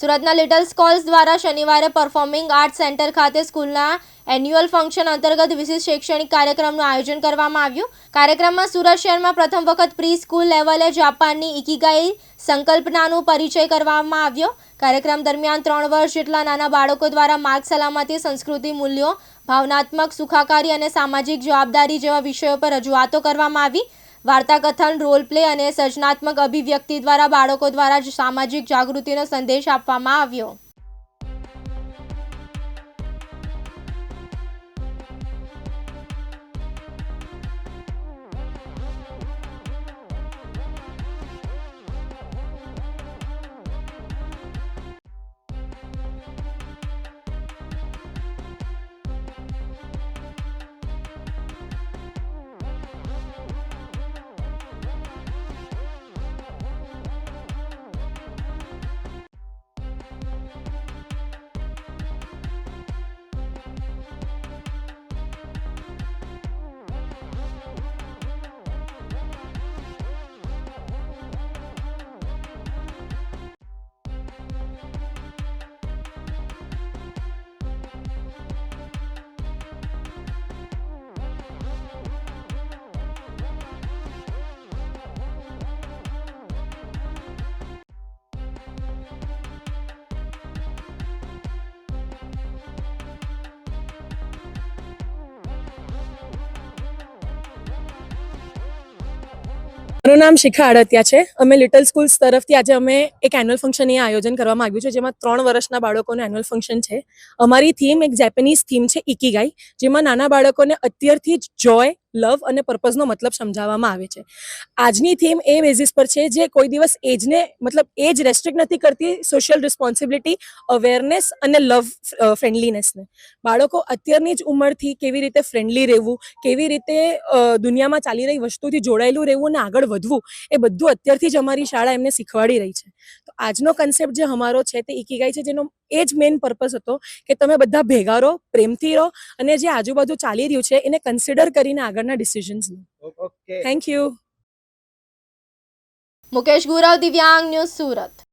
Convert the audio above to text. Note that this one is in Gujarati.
સુરતના લિટલ સ્કોલ્સ દ્વારા શનિવારે પરફોર્મિંગ આર્ટ્સ સેન્ટર ખાતે સ્કૂલના એન્યુઅલ ફંક્શન અંતર્ગત વિશિષ્ટ શૈક્ષણિક કાર્યક્રમનું આયોજન કરવામાં આવ્યું. કાર્યક્રમમાં સુરત શહેરમાં પ્રથમ વખત પ્રી સ્કૂલ લેવલે જાપાનની ઇકીગાઈ સંકલ્પનાનું પરિચય કરવામાં આવ્યો. કાર્યક્રમ દરમિયાન ત્રણ વર્ષ જેટલા નાના બાળકો દ્વારા માર્ગ સલામતી, સંસ્કૃતિ મૂલ્યો, ભાવનાત્મક સુખાકારી અને સામાજિક જવાબદારી જેવા વિષયો પર રજૂઆતો કરવામાં આવી. વાર્તા કથન રોલ પ્લે અને સર્જનાત્મક અભિવ્યક્તિ દ્વારા બાળકો દ્વારા સામાજિક જાગૃતિનો સંદેશ આપવામાં આવ્યો. મારું નામ શિખા આડતિયા છે. અમે લિટલ સ્કૂલ્સ તરફથી આજે અમે એક એન્યુઅલ ફંક્શન અહીંયા આયોજન કરવામાં આવ્યું છે, જેમાં ત્રણ વર્ષના બાળકોનું એન્યુઅલ ફંક્શન છે. અમારી થીમ એક જેપનીઝ થીમ છે ઇકીગાઈ જેમાં નાના બાળકોને અત્યારથી જ જોય લવ અને પર્પઝનો મતલબ સમજાવવામાં આવે છે. આજની થીમ એ બેઝિસ પર છે જે કોઈ દિવસ એજને મતલબ એજ રેસ્ટ્રિક્ટ નથી કરતી સોશિયલ રિસ્પોન્સિબિલિટી અવેરનેસ અને લવ ફ્રેન્ડલીનેસને બાળકો અત્યારની જ ઉંમરથી કેવી રીતે ફ્રેન્ડલી રહેવું, કેવી રીતે દુનિયામાં ચાલી રહી વસ્તુથી જોડાયેલું રહેવું અને આગળ વધવું, એ બધું અત્યારથી જ અમારી શાળા એમને શીખવાડી રહી છે. તો આજનો કન્સેપ્ટ જે અમારો છે તે ઇકીગાઈ છે જેનો એ જ મેઇન પર્પઝ હતો કે તમે બધા ભેગા રહો પ્રેમથી રહો અને જે આજુબાજુ ચાલી રહ્યું છે એને કન્સિડર કરીને આગળના decisions law. Okay. Thank you Mukesh Gurav Divyang news Surat.